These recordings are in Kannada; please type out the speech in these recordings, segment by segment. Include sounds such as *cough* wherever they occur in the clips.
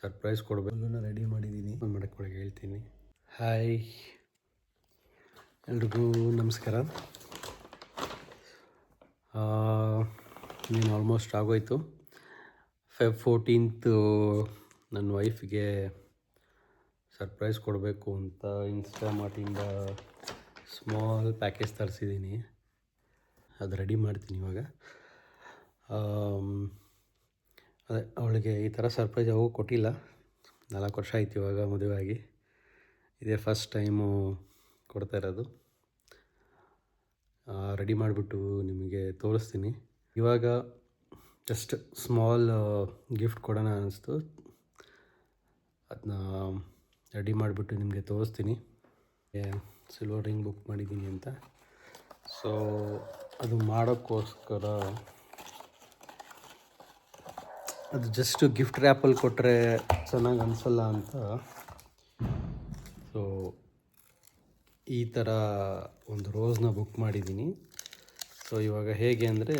ಸರ್ಪ್ರೈಸ್ ಕೊಡಬೇಕು. ರೆಡಿ ಮಾಡಿದ್ದೀನಿ ಮಾಡಕ್ಕೆ ಒಳಗೆ ಹೇಳ್ತೀನಿ. ಹಾಯ್ ಎಲ್ರಿಗೂ ನಮಸ್ಕಾರ. ನೀನು ಆಲ್ಮೋಸ್ಟ್ ಆಗೋಯ್ತು. ಫೆಬ್ ಫೋರ್ಟೀನ್ತು ನನ್ನ ವೈಫ್ಗೆ ಸರ್ಪ್ರೈಸ್ ಕೊಡಬೇಕು ಅಂತ ಇನ್ಸ್ಟಾಮಾರ್ಟಿಂದ ಸ್ಮಾಲ್ ಪ್ಯಾಕೇಜ್ ತರಿಸಿದ್ದೀನಿ ಅದು ರೆಡಿ ಮಾಡ್ತೀನಿ ಇವಾಗ. ಅದೇ, ಅವಳಿಗೆ ಈ ಥರ ಸರ್ಪ್ರೈಸ್ ಯಾವಾಗೂ ಕೊಟ್ಟಿಲ್ಲ. ನಾಲ್ಕು ವರ್ಷ ಆಯ್ತು ಇವಾಗ ಮದುವೆ ಆಗಿ. ಇದೇ ಫಸ್ಟ್ ಟೈಮು ಕೊಡ್ತಾ ಇರೋದು. ರೆಡಿ ಮಾಡಿಬಿಟ್ಟು ನಿಮಗೆ ತೋರಿಸ್ತೀನಿ. ಇವಾಗ ಜಸ್ಟ್ ಸ್ಮಾಲ್ ಗಿಫ್ಟ್ ಕೊಡೋಣ ಅನ್ನಿಸ್ತು ಅದನ್ನ ರೆಡಿ ಮಾಡಿಬಿಟ್ಟು ನಿಮಗೆ ತೋರಿಸ್ತೀನಿ. ಸಿಲ್ವರ್ ರಿಂಗ್ ಬುಕ್ ಮಾಡಿದ್ದೀನಿ ಅಂತ. ಸೊ ಅದು ಮಾಡೋಕ್ಕೋಸ್ಕರ ಅದು ಜಸ್ಟು ಗಿಫ್ಟ್ ರ್ಯಾಪಲ್ಲಿ ಕೊಟ್ಟರೆ ಚೆನ್ನಾಗಿ ಅನಿಸಲ್ಲ ಅಂತ. ಸೊ ಈ ಥರ ಒಂದು ರೋಸ್ನ ಬುಕ್ ಮಾಡಿದ್ದೀನಿ ಸೊ ಇವಾಗ ಹೇಗೆ ಅಂದರೆ,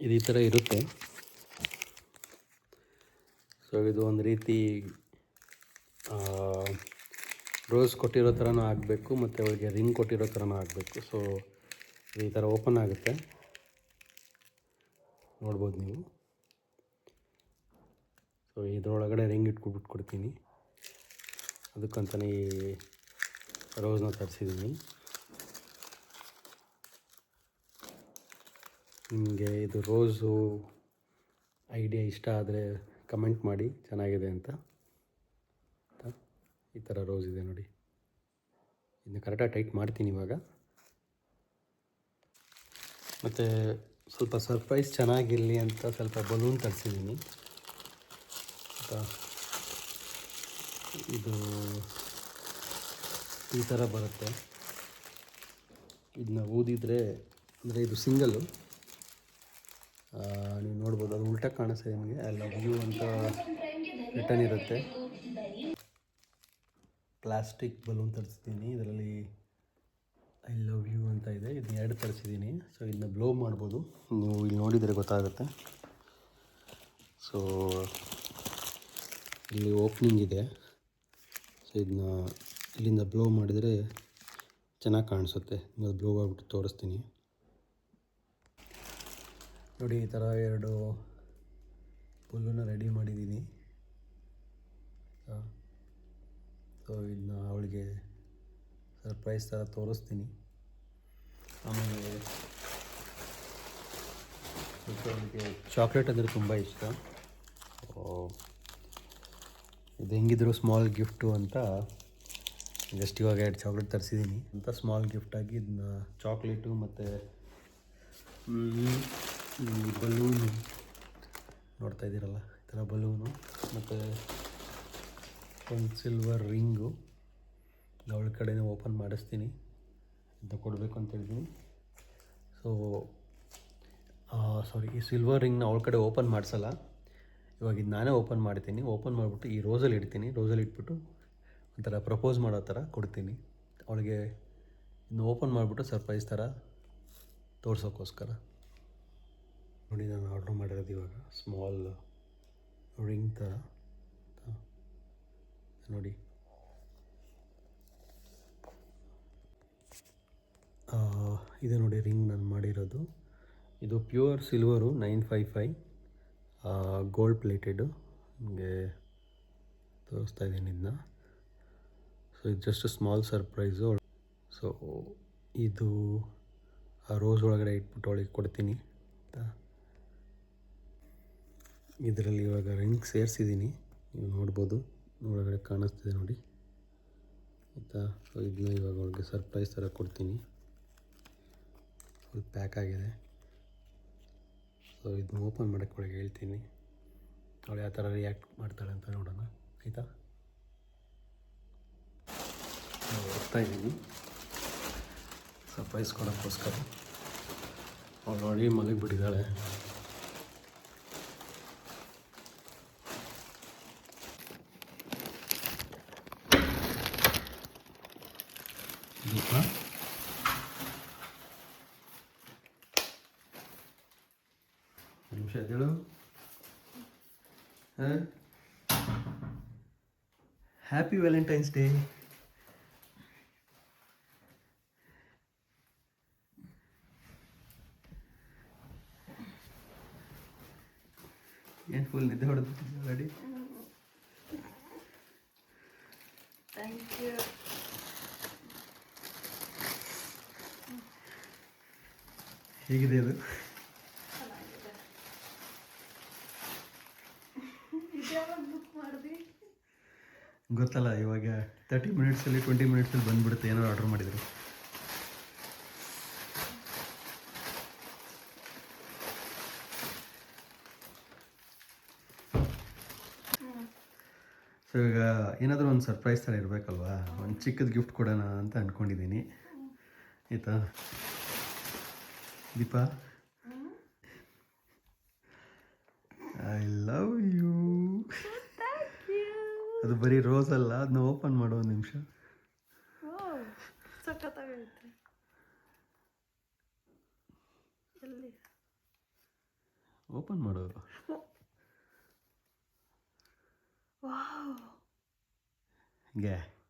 ಇದು ಈ ಥರ ಇರುತ್ತೆ. ಸೊ ಇದು ಒಂದು ರೀತಿ ರೋಸ್ ಕೊಟ್ಟಿರೋ ಥರನೂ ಆಗಬೇಕು, ಮತ್ತು ಅವಳಿಗೆ ರಿಂಗ್ ಕೊಟ್ಟಿರೋ ಥರನೂ ಆಗಬೇಕು. ಸೊ ಈ ಥರ ಓಪನ್ ಆಗುತ್ತೆ. ನೋಡ್ಬೋದು ನೀವು. ಸೊ ಇದರೊಳಗಡೆ ರಿಂಗ್ ಇಟ್ಕೊಬಿಟ್ಟು ಕೊಡ್ತೀನಿ. ಅದಕ್ಕಂತಲೇ ಈ ರೋಸ್ನ ತರಿಸಿದ್ದೀನಿ ನಿಮಗೆ ಇದು ರೋಸು ಐಡಿಯಾ ಇಷ್ಟ ಆದರೆ ಕಮೆಂಟ್ ಮಾಡಿ, ಚೆನ್ನಾಗಿದೆ ಅಂತ? ಈ ಥರ ರೋಸ್ ಇದೆ ನೋಡಿ. ಇದನ್ನ ಕರೆಕ್ಟಾಗಿ ಟೈಟ್ ಮಾಡ್ತೀನಿ ಇವಾಗ. ಮತ್ತು ಸ್ವಲ್ಪ ಸರ್ಪ್ರೈಸ್ ಚೆನ್ನಾಗಿರಲಿ ಅಂತ ಸ್ವಲ್ಪ ಬಲೂನ್ ತರಿಸಿದ್ದೀನಿ. ಇದು ಈ ಥರ ಬರುತ್ತೆ. ಇದನ್ನ ಊದಿದರೆ, ಅಂದರೆ ಇದು ಸಿಂಗಲ್ಲು ನೀವು ನೋಡ್ಬೋದು, ಅದು ಉಲ್ಟಾ ಕಾಣಿಸ್ತದೆ ನಿಮಗೆ. ಲವ್ ಯು ಅಂತ ರಿಟರ್ನ್ ಇರುತ್ತೆ. ಪ್ಲಾಸ್ಟಿಕ್ ಬಲೂನ್ ತರಿಸಿದ್ದೀನಿ ಇದರಲ್ಲಿ ಐ ಲವ್ ಯು ಅಂತ ಇದೆ. ಇದನ್ನ ಎರಡು ತರಿಸಿದ್ದೀನಿ ಸೊ ಇದನ್ನ ಬ್ಲೋ ಮಾಡ್ಬೋದು. ನೀವು ಇಲ್ಲಿ ನೋಡಿದರೆ ಗೊತ್ತಾಗುತ್ತೆ. ಸೊ ಇಲ್ಲಿ ಓಪ್ನಿಂಗ್ ಇದೆ. ಸೊ ಇದನ್ನ ಇಲ್ಲಿಂದ ಬ್ಲೋ ಮಾಡಿದರೆ ಚೆನ್ನಾಗಿ ಕಾಣಿಸುತ್ತೆ. ನಿಮಗೆ ಬ್ಲೋ ಆಗಿಬಿಟ್ಟು ತೋರಿಸ್ತೀನಿ. ನೋಡಿ, ಈ ಥರ ಎರಡು ಪುಲ್ಲನ್ನು ರೆಡಿ ಮಾಡಿದ್ದೀನಿ ಸೊ ಇದನ್ನ ಅವಳಿಗೆ ಸರ್ಪ್ರೈಸ್ ಥರ ತೋರಿಸ್ತೀನಿ. ಆಮೇಲೆ ಅವಳಿಗೆ ಚಾಕ್ಲೇಟ್ ಅಂದರೆ ತುಂಬ ಇಷ್ಟ. ಇದು ಹೆಂಗಿದ್ರು ಸ್ಮಾಲ್ ಗಿಫ್ಟು ಅಂತ ಜಸ್ಟ್ ಇವಾಗ ಎರಡು ಚಾಕ್ಲೇಟ್ ತರಿಸಿದ್ದೀನಿ ಅಂತ ಸ್ಮಾಲ್ ಗಿಫ್ಟಾಗಿ ಇದನ್ನ ಚಾಕ್ಲೇಟು ಮತ್ತು ಬಲೂನು ನೋಡ್ತಾ ಇದ್ದೀರಲ್ಲ, ಈ ಥರ ಬಲೂನು ಮತ್ತು ಒಂದು ಸಿಲ್ವರ್ ರಿಂಗು ಅವಳ ಕಡೆನೇ ಓಪನ್ ಮಾಡಿಸ್ತೀನಿ. ಅಂತ ಕೊಡಬೇಕು ಅಂತ ಹೇಳಿದ್ದೀನಿ ಸೊ ಸಾರಿ ಈ ಸಿಲ್ವರ್ ರಿಂಗ್ನ ಅವಳ ಕಡೆ ಓಪನ್ ಮಾಡಿಸಲ್ಲ. ಇವಾಗ ಇದು ನಾನೇ ಓಪನ್ ಮಾಡ್ತೀನಿ. ಓಪನ್ ಮಾಡಿಬಿಟ್ಟು ಈ ರೋಸಲ್ಲಿ ಇಡ್ತೀನಿ. ರೋಸಲ್ಲಿ ಇಟ್ಬಿಟ್ಟು ಒಂಥರ ಪ್ರಪೋಸ್ ಮಾಡೋ ಥರ ಕೊಡ್ತೀನಿ. ಅವಳಿಗೆ ಇನ್ನು ಓಪನ್ ಮಾಡಿಬಿಟ್ಟು ಸರ್ಪ್ರೈಸ್ ಥರ ತೋರಿಸೋಕ್ಕೋಸ್ಕರ ನೋಡಿ, ನಾನು ಆರ್ಡ್ರ್ ಮಾಡಿರೋದು ಇವಾಗ ಸ್ಮಾಲ್ ರಿಂಗ್ ಥರ? ನೋಡಿ. ಇದು ನೋಡಿ ರಿಂಗ್ ನಾನು ಮಾಡಿರೋದು. ಇದು pure silver nine five five gold plated. ನಿಮಗೆ ತೋರಿಸ್ತಾ ಇದ್ದೀನಿ ಇದನ್ನ ಸೊ ಇದು ಜಸ್ಟ್ ಸ್ಮಾಲ್ ಸರ್ಪ್ರೈಸು ಸೊ ಇದು ಆ ರೋಸ್ ಒಳಗಡೆ ಇಟ್ಬಿಟ್ಟು ಅವಳಿಗೆ ಕೊಡ್ತೀನಿ ಆಯಿತಾ? ಇದರಲ್ಲಿ ಇವಾಗ ರಿಂಗ್ ಸೇರಿಸಿದ್ದೀನಿ, ನೀವು ನೋಡ್ಬೋದು. ಒಳಗಡೆ ಕಾಣಿಸ್ತಿದೆ ನೋಡಿ. ಆಯಿತಾ? ಸೊ ಇದನ್ನ ಇವಾಗ ಅವಳಿಗೆ ಸರ್ಪ್ರೈಸ್ ಥರ ಕೊಡ್ತೀನಿ. ಫುಲ್ ಪ್ಯಾಕ್ ಆಗಿದೆ. ಸೊ ಇದನ್ನ ಓಪನ್ ಮಾಡೋಕ್ಕೆ ಒಳಗೆ ಹೇಳ್ತೀನಿ. ಅವಳು ಯಾವ ಥರ ರಿಯಾಕ್ಟ್ ಮಾಡ್ತಾಳೆ ಅಂತ ನೋಡೋಣ. ಆಯಿತಾ? ಬರ್ತಾ ಇದ್ದೀನಿ ಸರ್ಪ್ರೈಸ್ ಕೊಡೋಕ್ಕೋಸ್ಕರ. ಅವಳು ನೋಡಿ ಮಲಗಿಬಿಟ್ಟಿದ್ದಾಳೆ ದೀಪ ಹ್ಯಾಪಿ ವ್ಯಾಲೆಂಟೈನ್ಸ್ ಡೇ ಏನು ಫುಲ್ ನಿದ್ದೆ ಹೊಡೆದು ಗಾಡಿ? ಥ್ಯಾಂಕ್ ಯು ಹೇಗಿದೆ ಅದು ಚೆನ್ನಾಗಿದೆ ಇದ್ಯಾವಾಗ ಬುಕ್ ಮಾಡಿದ್ವಿ ಗೊತ್ತಲ್ಲ ಇವಾಗ ತರ್ಟಿ ಮಿನಿಟ್ಸಲ್ಲಿ ಟ್ವೆಂಟಿ ಮಿನಿಟ್ಸಲ್ಲಿ ಬಂದ್ಬಿಡುತ್ತೆ ಏನೋ ಆರ್ಡರ್ ಮಾಡಿದರು. ಸೊ ಈಗ ಏನಾದರೂ ಒಂದು ಸರ್ಪ್ರೈಸ್ ಥರ ಇರಬೇಕಲ್ವಾ? ಒಂದು ಚಿಕ್ಕದು ಗಿಫ್ಟ್ ಕೊಡೋಣ ಅಂತ ಅಂದ್ಕೊಂಡಿದ್ದೀನಿ ಆಯಿತಾ? Deepa I love you thank you ಅದು ಬರೀ ರೋಸ್ ಅಲ್ಲ ಅದನ್ನ ಓಪನ್ ಮಾಡೋ ಒಂದು ನಿಮಿಷ. ಓಪನ್ ಮಾಡೋ. ಹಿಂಗೆ.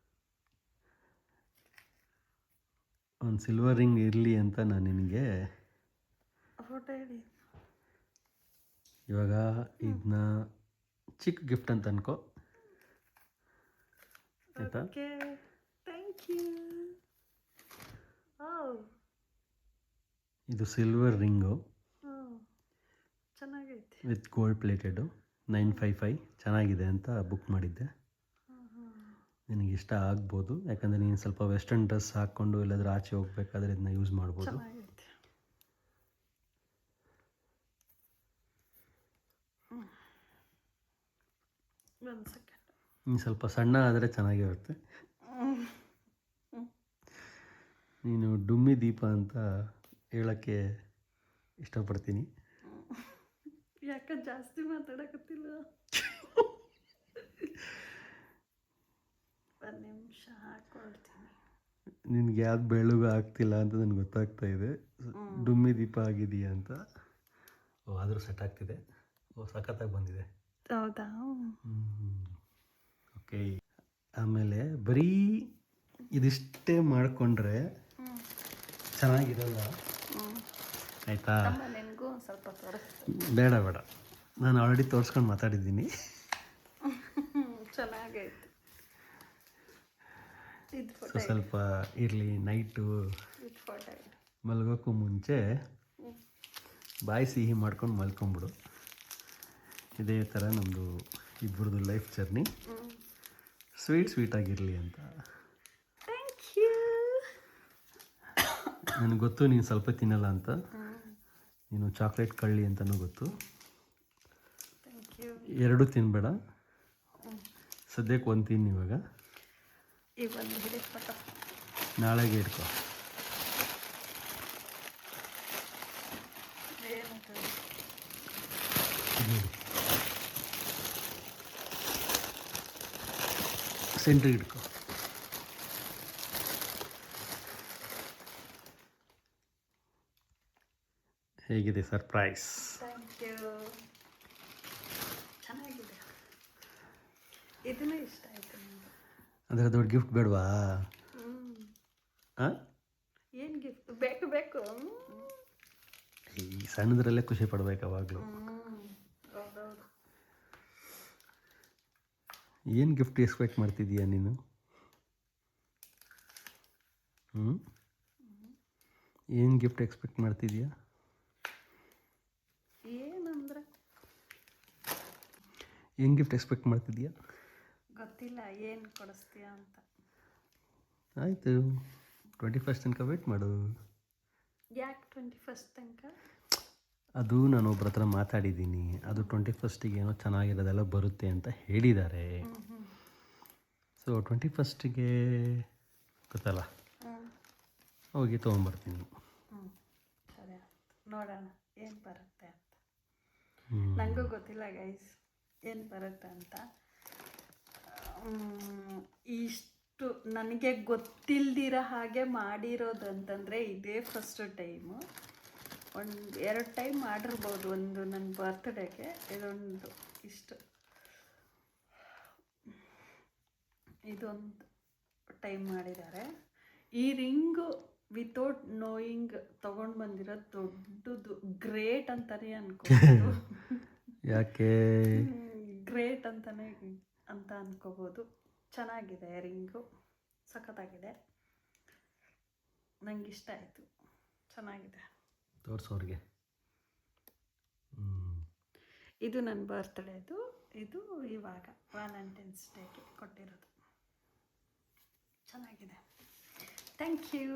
ಒಂದು ಸಿಲ್ವರ್ ರಿಂಗ್ ಇರಲಿ ಅಂತ ನಾನು ನಿನಗೆ. ಇವಾಗ ಇದನ್ನ ಚಿಕ್ಕ ಗಿಫ್ಟ್ ಅಂತ ಅನ್ಕೋ. ಆಯಿತಾ ಓಕೆ ಥ್ಯಾಂಕ್ ಯು ಇದು ಸಿಲ್ವರ್ ರಿಂಗು ಚೆನ್ನಾಗಿದೆ ಚೆನ್ನಾಗೈತೆ. With gold plated nine five five ಚೆನ್ನಾಗಿದೆ ಅಂತ ಬುಕ್ ಮಾಡಿದ್ದೆ. ನಿನಗೆ ಇಷ್ಟ ಆಗ್ಬೋದು. ಯಾಕಂದರೆ ನೀನು ಸ್ವಲ್ಪ ವೆಸ್ಟರ್ನ್ ಡ್ರೆಸ್ ಹಾಕ್ಕೊಂಡು ಇಲ್ಲಾಂದ್ರೆ ಆಚೆ ಹೋಗ್ಬೇಕಾದ್ರೆ ಇದನ್ನ ಯೂಸ್ ಮಾಡ್ಬೋದು. ಒಂದು ನೀನು ಸ್ವಲ್ಪ ಸಣ್ಣ ಆದರೆ ಚೆನ್ನಾಗಿರುತ್ತೆ. ನೀನು ಡುಮ್ಮಿ ದೀಪ ಅಂತ ಹೇಳೋಕ್ಕೆ ಇಷ್ಟಪಡ್ತೀನಿ. ಯಾಕೆ ಜಾಸ್ತಿ ಮಾತಾಡಕತ್ತಿಲ್ಲ? ಒಂದು ನಿಮಿಷ ಹಾಕೊಳ್ತೀನಿ ನಿನಗೆ ಯಾವ್ದು ಬೆಳಗು ಆಗ್ತಿಲ್ಲ ಅಂತ ನನಗೆ ಗೊತ್ತಾಗ್ತಾ ಇದೆ. ಡುಮ್ಮಿ ದೀಪ ಆಗಿದೆಯಾ ಅಂತ. ಓ ಆದರೂ ಸೆಟ್ ಆಗ್ತಿದೆ. ಓ ಸಖತ್ತಾಗಿ ಬಂದಿದೆ. ಹೌದಾ? ಓಕೆ. ಆಮೇಲೆ ಬರೀ ಇದಿಷ್ಟೇ ಮಾಡಿಕೊಂಡ್ರೆ ಚೆನ್ನಾಗಿರಲ್ಲ? ಆಯಿತಾ? ಬೇಡ ಬೇಡ. ನಾನು ಆಲ್ರೆಡಿ ತೋರಿಸ್ಕೊಂಡು ಮಾತಾಡಿದ್ದೀನಿ. ಚೆನ್ನಾಗೈತೆ. ಸೊ ಸ್ವಲ್ಪ ಇರಲಿ ನೈಟು ಮಲಗೋಕ್ಕೂ ಮುಂಚೆ ಬಾಯಿ ಸಿಹಿ ಮಾಡ್ಕೊಂಡು ಮಲ್ಕೊಂಬಿಡು ಇದೇ ಥರ ನಮ್ಮದು ಇಬ್ಬರದು ಲೈಫ್ ಜರ್ನಿ ಸ್ವೀಟ್ ಸ್ವೀಟ್ ಆಗಿರಲಿ ಅಂತ. ಥ್ಯಾಂಕ್ ಯು ನನಗೆ ಗೊತ್ತು ನೀನು ಸ್ವಲ್ಪ ತಿನ್ನಲ್ಲ ಅಂತ. ನೀನು ಚಾಕ್ಲೇಟ್ ಕಳ್ಳಿ ಅಂತಲೂ ಗೊತ್ತು. ಥ್ಯಾಂಕ್ ಯು ಎರಡು ತಿನ್ನಬೇಡ ಸದ್ಯಕ್ಕೆ ಒಂದು ತಿನ್ನಿ ಇವಾಗ. ಒಂದು ನಾಳೆಗೆ ಇಟ್ಕೋ. ಸೆಂಟ್ರಿಗೆ ಇಟ್ಕೋ ಹೇಗಿದೆ ಸರ್ಪ್ರೈಸ್? ಅಂದರೆ ದೊಡ್ಡ ಗಿಫ್ಟ್ ಬೇಡವಾ? ಏನು ಗಿಫ್ಟ್ ಬೇಕು ಬೇಕು. ಈ ಸಣ್ಣದ್ರಲ್ಲೇ ಖುಷಿ ಪಡ್ಬೇಕು ಅವಾಗಲೂ ಹ್ಞೂ ಹೌದೌದು ಏನು ಗಿಫ್ಟ್ ಎಕ್ಸ್ಪೆಕ್ಟ್ ಮಾಡ್ತಿದ್ದೀಯಾ ನೀನು? ಹ್ಞೂ ಏನು ಗಿಫ್ಟ್ ಎಕ್ಸ್ಪೆಕ್ಟ್ ಮಾಡ್ತಿದ್ಯಾ? ಏನಂದ್ರೆ? ಏನು ಗಿಫ್ಟ್ ಎಕ್ಸ್ಪೆಕ್ಟ್ ಮಾಡ್ತಿದ್ಯಾ? ಗೊತ್ತಿಲ್ಲ ಏನು ಕೊಡಿಸ್ತೀಯ ಅಂತ. ಆಯಿತು. ಟ್ವೆಂಟಿ ಫಸ್ಟ್ ತನಕ ವೆಯ್ಟ್ ಮಾಡು. ಯಾಕೆ ಟ್ವೆಂಟಿ ಫಸ್ಟ್ ತನಕ? ಅದು ನಾನು ಒಬ್ಬರ ಹತ್ರ ಮಾತಾಡಿದ್ದೀನಿ. ಅದು ಟ್ವೆಂಟಿ ಫಸ್ಟಿಗೆ ಏನೋ ಚೆನ್ನಾಗಿರೋದೆಲ್ಲ ಬರುತ್ತೆ ಅಂತ ಹೇಳಿದ್ದಾರೆ. ಸೊ ಟ್ವೆಂಟಿ ಫಸ್ಟಿಗೆ ಗೊತ್ತಲ್ಲ? ಹೋಗಿ ತೊಗೊಂಬರ್ತೀನಿ. ನೋಡೋಣ. ಏನು ಬರುತ್ತೆ ಅಂತ. ನನಗೂ ಗೊತ್ತಿಲ್ಲ ಗೈಸ್ ಏನು ಬರುತ್ತೆ ಅಂತ. ಇಷ್ಟು ನನಗೆ ಗೊತ್ತಿಲ್ದಿರೋ ಹಾಗೆ ಮಾಡಿರೋದಂತಂದರೆ ಇದೇ ಫಸ್ಟ್ ಟೈಮು ಒಂದು ಎರಡು ಟೈಮ್ ಮಾಡಿರ್ಬೋದು ಒಂದು ನನ್ನ ಬರ್ತ್ಡೇಗೆ ಇದೊಂದು ಇಷ್ಟು. ಇದೊಂದು ಟೈಮ್ ಮಾಡಿದ್ದಾರೆ. ಈ ರಿಂಗು ವಿತೌಟ್ ನೋಯಿಂಗ್ ತಗೊಂಡು ಬಂದಿರೋ ದೊಡ್ಡದು ಗ್ರೇಟ್ ಅಂತಾನೆ ಅನ್ಕೋಬೋದು. *laughs* ಯಾಕೆ? ಗ್ರೇಟ್ ಅಂತಾನೆ ಅಂತ ಅನ್ಕೋಬೋದು. ಚೆನ್ನಾಗಿದೆ ರಿಂಗು ಸಖತ್ತಾಗಿದೆ. ನಂಗೆ ಇಷ್ಟ ಆಯಿತು. ಚೆನ್ನಾಗಿದೆ. ತೋರಿಸೋರಿಗೆ ಇದು ನನ್ನ ಬರ್ತ್ಡೇದು ಇದು ಇವಾಗ ವ್ಯಾಲೆಂಟೈನ್ಸ್ ಡೇಗೆ ಕೊಟ್ಟಿರೋದು. ಚೆನ್ನಾಗಿದೆ. ಥ್ಯಾಂಕ್ ಯು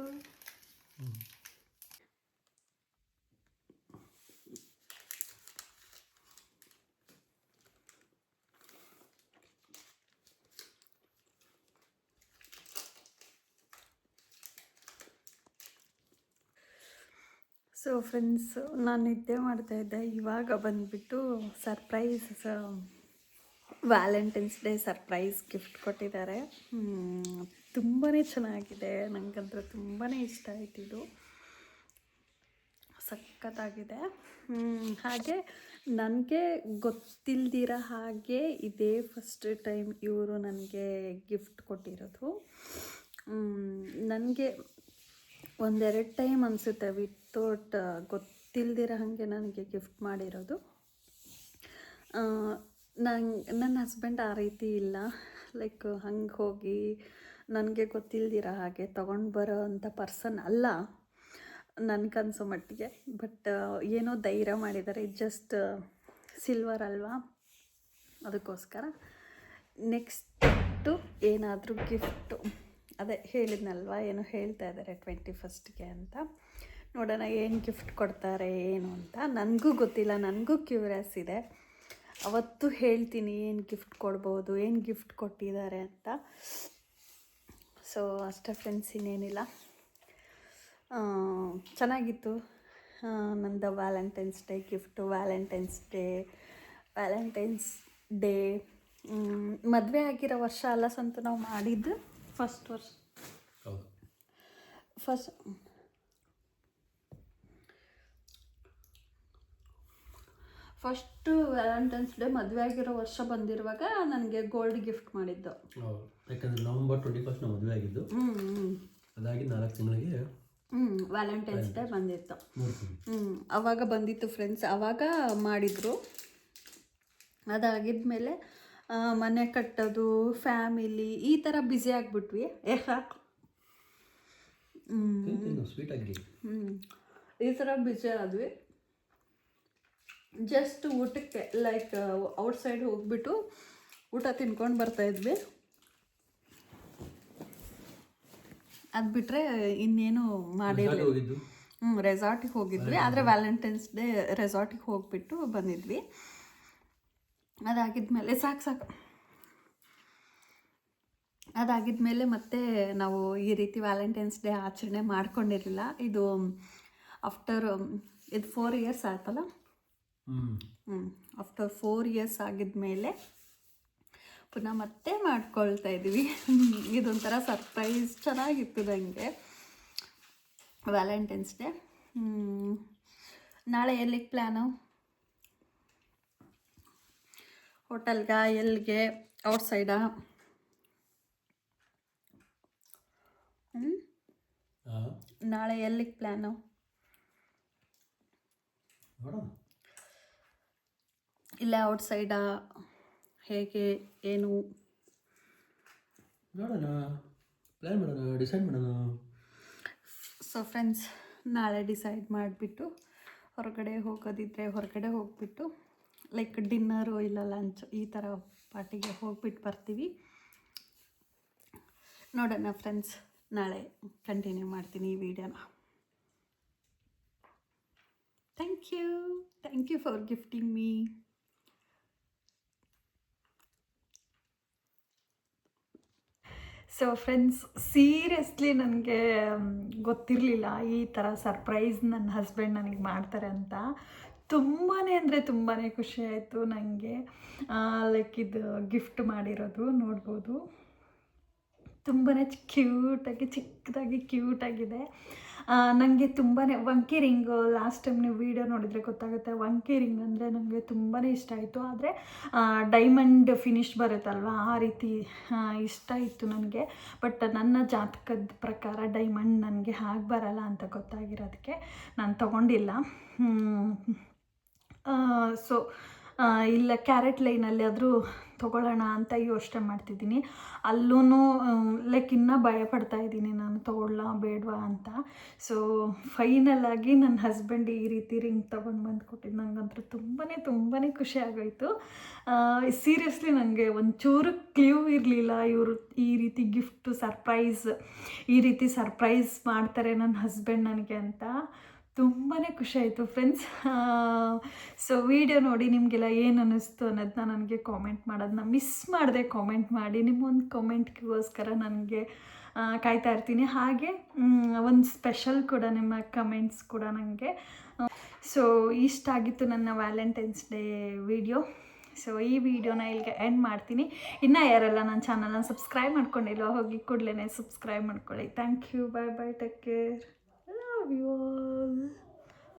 ಸೊ ಫ್ರೆಂಡ್ಸ್ ನಾನು ನಿದ್ದೆ ಮಾಡ್ತಾ ಇದ್ದೆ. ಇವಾಗ ಬಂದುಬಿಟ್ಟು surprise Valentine's day surprise gift ಕೊಟ್ಟಿದ್ದಾರೆ. ತುಂಬಾ ಚೆನ್ನಾಗಿದೆ. ನನಗಂತೂ ತುಂಬಾ ಇಷ್ಟ ಆಯ್ತು ಇದು. ಸಖತ್ತಾಗಿದೆ. ಹಾಗೆ ನನಗೆ ಗೊತ್ತಿಲ್ದಿರ ಹಾಗೆ ಇದೇ ಫಸ್ಟ್ ಟೈಮ್ ಇವರು ನನಗೆ ಗಿಫ್ಟ್ ಕೊಟ್ಟಿರೋದು. ನನಗೆ ಒಂದೆರಡು ಟೈಮ್ ಅನಿಸುತ್ತೆ. ವಿತೌಟ್ ಗೊತ್ತಿಲ್ದಿರ ಹಾಗೆ ನನಗೆ ಗಿಫ್ಟ್ ಮಾಡಿರೋದು. ನಂಗೆ, ನನ್ನ ಹಸ್ಬೆಂಡ್ ಆ ರೀತಿ ಇಲ್ಲ. ಲೈಕ್ ಹಂಗೆ ಹೋಗಿ ನನಗೆ ಗೊತ್ತಿಲ್ದಿರ ಹಾಗೆ ತೊಗೊಂಡು ಬರೋ ಅಂಥ ಪರ್ಸನ್ ಅಲ್ಲ ನನಗನ್ಸೋ ಮಟ್ಟಿಗೆ. ಬಟ್ ಏನೋ ಧೈರ್ಯ ಮಾಡಿದ್ದಾರೆ. ಜಸ್ಟ್ ಸಿಲ್ವರ್ ಅಲ್ವಾ? ಅದಕ್ಕೋಸ್ಕರ ನೆಕ್ಸ್ಟು ಏನಾದರೂ ಗಿಫ್ಟು ಅದೇ ಹೇಳಿದ್ನಲ್ವಾ? ಏನೋ ಹೇಳ್ತಾ ಇದ್ದಾರೆ ಟ್ವೆಂಟಿ ಫಸ್ಟ್ಗೆ ಅಂತ. ನೋಡೋಣ ಏನು ಗಿಫ್ಟ್ ಕೊಡ್ತಾರೆ ಏನು ಅಂತ. ನನಗೂ ಗೊತ್ತಿಲ್ಲ ನನಗೂ ಕ್ಯೂರಿಯಸ್ ಇದೆ. ಅವತ್ತು ಹೇಳ್ತೀನಿ ಏನು ಗಿಫ್ಟ್ ಕೊಡ್ಬೋದು ಏನು ಗಿಫ್ಟ್ ಕೊಟ್ಟಿದ್ದಾರೆ ಅಂತ. ಸೊ ಅಷ್ಟೇ ಫ್ರೆಂಡ್ಸ್ ಇನ್ನೇನಿಲ್ಲ. ಚೆನ್ನಾಗಿತ್ತು. ನಂದು Valentine's day gift Valentine's day Valentine's day ಮದುವೆ ಆಗಿರೋ ವರ್ಷ ಅಲ್ಲ ಸಂತು ನಾವು ಮಾಡಿದ್ದು. ಫಸ್ಟ್ ವರ್ಷ. ಫಸ್ಟ್ ಫಸ್ಟು ವ್ಯಾಲೆಂಟೈನ್ಸ್ ಡೇ ಮದುವೆ ಆಗಿರೋ ವರ್ಷ ಬಂದಿರುವಾಗ ನನಗೆ ಗೋಲ್ಡ್ ಗಿಫ್ಟ್ ಮಾಡಿದ್ದು. ಯಾಕಂದ್ರೆ ನವಂಬರ್ ಟ್ವೆಂಟಿ ಫಸ್ಟ್ ನಾವು ಮದುವೆ ಆಗಿದ್ದು. ಅದಾಗಿ ನಾಲ್ಕು ತಿಂಗಳಿಗೆ ಹ್ಞೂ ವ್ಯಾಲೆಂಟೈನ್ಸ್ ಡೇ ಬಂದಿತ್ತು. ಹ್ಞೂ ಅವಾಗ ಬಂದಿತ್ತು ಫ್ರೆಂಡ್ಸ್ ಅವಾಗ ಮಾಡಿದರು. ಅದಾಗಿದ್ಮೇಲೆ ಮೇಲೆ ಮನೆ ಕಟ್ಟೋದು ಫ್ಯಾಮಿಲಿ ಈ ಥರ ಬ್ಯುಸಿ ಆಗಿಬಿಟ್ವಿ. ಸ್ವೀಟಾಗಿ ಹ್ಞೂ ಈ ಥರ ಬ್ಯುಸಿ ಆದ್ವಿ. ಜಸ್ಟ್ ಊಟಕ್ಕೆ ಲೈಕ್ ಔಟ್ ಸೈಡ್ ಹೋಗ್ಬಿಟ್ಟು ಊಟ ತಿನ್ಕೊಂಡು ಬರ್ತಾಯಿದ್ವಿ ಅದು ಬಿಟ್ಟರೆ ಇನ್ನೇನು ಮಾಡಿರಲಿಲ್ಲ ಹ್ಞೂ ರೆಸಾರ್ಟಿಗೆ ಹೋಗಿದ್ವಿ. ಆದರೆ ವ್ಯಾಲೆಂಟೈನ್ಸ್ ಡೇ ರೆಸಾರ್ಟಿಗೆ ಹೋಗ್ಬಿಟ್ಟು ಬಂದಿದ್ವಿ. ಅದಾಗಿದ್ಮೇಲೆ ಸಾಕು ಸಾಕು. ಅದಾಗಿದ್ಮೇಲೆ ಮತ್ತೆ ನಾವು ಈ ರೀತಿ ವ್ಯಾಲೆಂಟೈನ್ಸ್ ಡೇ ಆಚರಣೆ ಮಾಡ್ಕೊಂಡಿರಲಿಲ್ಲ. ಇದು ಆಫ್ಟರ್ ಇದು ಫೋರ್ ಇಯರ್ಸ್ ಆಯ್ತಲ್ಲ? ಆಫ್ಟರ್ ಫೋರ್ ಇಯರ್ಸ್ ಆಗಿದ ಮೇಲೆ ಪುನಃ ಮತ್ತೆ ಮಾಡ್ಕೊಳ್ತಾ ಇದ್ದೀವಿ. *laughs* ಇದೊಂಥರ ಸರ್ಪ್ರೈಸ್ ಚೆನ್ನಾಗಿತ್ತು ನನಗೆ ವ್ಯಾಲೆಂಟೈನ್ಸ್ ಡೇ ನಾಳೆ ಎಲ್ಲಿಗೆ ಪ್ಲ್ಯಾನು ಹೋಟೆಲ್ಗೆ ಎಲ್ಲಿಗೆ? ಔಟ್ ಸೈಡಾ ನಾಳೆ ಎಲ್ಲಿಗೆ ಪ್ಲ್ಯಾನು ಇಲ್ಲ ಔಟ್ ಸೈಡಾ ಹೇಗೆ ಏನು? ನೋಡೋಣ ಪ್ಲ್ಯಾನ್ ಮಾಡೋಣ ಡಿಸೈಡ್ ಮಾಡೋಣ. ಸೊ ಫ್ರೆಂಡ್ಸ್ ನಾಳೆ ಡಿಸೈಡ್ ಮಾಡಿಬಿಟ್ಟು ಹೊರಗಡೆ ಹೋಗೋದಿದ್ರೆ ಹೊರಗಡೆ ಹೋಗ್ಬಿಟ್ಟು ಲೈಕ್ ಡಿನ್ನರು ಇಲ್ಲ ಲಂಚ್ ಈ ಥರ ಪಾರ್ಟಿಗೆ ಹೋಗ್ಬಿಟ್ಟು ಬರ್ತೀವಿ. ನೋಡೋಣ ಫ್ರೆಂಡ್ಸ್ ನಾಳೆ ಕಂಟಿನ್ಯೂ ಮಾಡ್ತೀನಿ ಈ ವಿಡಿಯೋನ thank you thank you for gifting me so friends seriously ನನಗೆ ಗೊತ್ತಿರಲಿಲ್ಲ ಈ ಥರ ಸರ್ಪ್ರೈಸ್ ನನ್ನ ಹಸ್ಬೆಂಡ್ ನನಗೆ ಮಾಡ್ತಾರೆ ಅಂತ. ತುಂಬಾ ಅಂದರೆ ತುಂಬಾ ಖುಷಿ ಆಯಿತು ನನಗೆ ಲೈಕ್ ಇದು ಗಿಫ್ಟ್ ಮಾಡಿರೋದು ನೋಡ್ಬೋದು. ತುಂಬಾ ಕ್ಯೂಟಾಗಿ ಚಿಕ್ಕದಾಗಿ ಕ್ಯೂಟಾಗಿದೆ ನನಗೆ ತುಂಬಾ ವಂಕಿ ರಿಂಗು ಲಾಸ್ಟ್ ಟೈಮ್ ನೀವು ವೀಡಿಯೋ ನೋಡಿದರೆ ಗೊತ್ತಾಗುತ್ತೆ. ವಂಕಿ ರಿಂಗ್ ಅಂದರೆ ನನಗೆ ತುಂಬಾ ಇಷ್ಟ ಆಯಿತು. ಆದರೆ ಡೈಮಂಡ್ ಫಿನಿಶ್ ಬರುತ್ತಲ್ವ? ಆ ರೀತಿ ಇಷ್ಟ ಇತ್ತು ನನಗೆ ಬಟ್ ನನ್ನ ಜಾತಕದ ಪ್ರಕಾರ ಡೈಮಂಡ್ ನನಗೆ ಹಾಗೆ ಬರಲ್ಲ ಅಂತ ಗೊತ್ತಾಗಿರೋದಕ್ಕೆ ನಾನು ತಗೊಂಡಿಲ್ಲ. ಸೊ ಇಲ್ಲ ಕ್ಯಾರೆಟ್ ಲೈನಲ್ಲಿ ಆದರೂ ತೊಗೊಳ್ಳೋಣ ಅಂತ ಯೋಚನೆ ಮಾಡ್ತಿದ್ದೀನಿ. ಅಲ್ಲೂ ಲೈಕ್ ಇನ್ನೂ ಭಯಪಡ್ತಾ ಇದ್ದೀನಿ ನಾನು, ತೊಗೊಳ್ಳ ಬೇಡವಾ ಅಂತ. ಸೊ ಫೈನಲ್ ಆಗಿ ನನ್ನ ಹಸ್ಬೆಂಡ್ ಈ ರೀತಿ ರಿಂಗ್ ತೊಗೊಂಡು ಬಂದು ಕೊಟ್ಟಿದ್ದು ನನಗಂತೂ ತುಂಬಾ ತುಂಬಾ ಖುಷಿ ಆಗೋಯ್ತು. ಸೀರಿಯಸ್ಲಿ ನನಗೆ ಒಂಚೂರು ಕ್ಲೂ ಇರಲಿಲ್ಲ ಇವರು ಈ ರೀತಿ ಗಿಫ್ಟು ಸರ್ಪ್ರೈಸ್ ಈ ರೀತಿ ಸರ್ಪ್ರೈಸ್ ಮಾಡ್ತಾರೆ ನನ್ನ ಹಸ್ಬೆಂಡ್ ನನಗೆ ಅಂತ. ತುಂಬಾ ಖುಷಿ ಆಯಿತು ಫ್ರೆಂಡ್ಸ್ ಸೊ ವಿಡಿಯೋ ನೋಡಿ ನಿಮಗೆಲ್ಲ ಏನು ಅನ್ನಿಸ್ತು ಅನ್ನೋದನ್ನ ನನಗೆ ಕಾಮೆಂಟ್ ಮಾಡೋದನ್ನ ಮಿಸ್ ಮಾಡದೆ ಕಾಮೆಂಟ್ ಮಾಡಿ. ನಿಮ್ಮೊಂದು ಕಾಮೆಂಟ್ಗೋಸ್ಕರ ನನಗೆ ಕಾಯ್ತಾ ಇರ್ತೀನಿ. ಹಾಗೆ ಒಂದು ಸ್ಪೆಷಲ್ ಕೂಡ ನಿಮ್ಮ ಕಮೆಂಟ್ಸ್ ಕೂಡ ನನಗೆ ಸೊ ಇಷ್ಟ ಆಗಿತ್ತು ನನ್ನ ವ್ಯಾಲೆಂಟೈನ್ಸ್ ಡೇ ವಿಡಿಯೋ ಸೊ ಈ ವಿಡಿಯೋನ ಇಲ್ಲಿಗೆ ಎಂಡ್ ಮಾಡ್ತೀನಿ. ಇನ್ನೂ ಯಾರೆಲ್ಲ ನನ್ನ ಚಾನಲ್ನ ಸಬ್ಸ್ಕ್ರೈಬ್ ಮಾಡ್ಕೊಂಡಿಲ್ಲ ಹೋಗಿ ಕೂಡಲೇ ಸಬ್ಸ್ಕ್ರೈಬ್ ಮಾಡ್ಕೊಳ್ಳಿ. Thank you bye bye take care love you all